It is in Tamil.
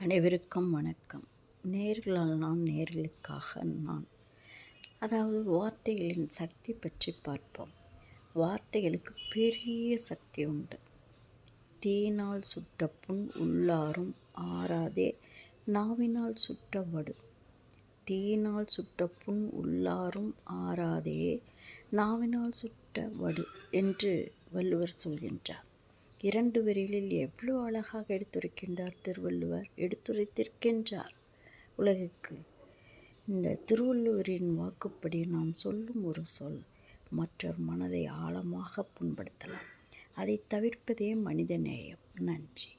அனைவருக்கும் வணக்கம். நேர்களால் நான் நேர்களுக்காக நான். அதாவது வார்த்தைகளின் சக்தி பற்றி பார்ப்போம். வார்த்தைகளுக்கு பெரிய சக்தி உண்டு. தீனால் சுட்ட புண் உள்ளாரும் ஆறாதே நாவினால் சுட்ட வடு. தீயினால் சுட்ட புண் உள்ளாரும் ஆறாதே நாவினால் சுட்ட வடு என்று வள்ளுவர் சொல்கின்றார். இரண்டு வரிகளில் எவ்வளோ அழகாக எடுத்துரைக்கின்றார் திருவள்ளுவர்? எடுத்துரைத்திருக்கின்றார். உலகுக்கு. இந்த திருவள்ளுவரின் வாக்குப்படி நாம் சொல்லும் ஒரு சொல் மற்றொரு மனதை ஆழமாக புண்படுத்தலாம். அதை தவிர்ப்பதே மனித நேயம். நன்றி.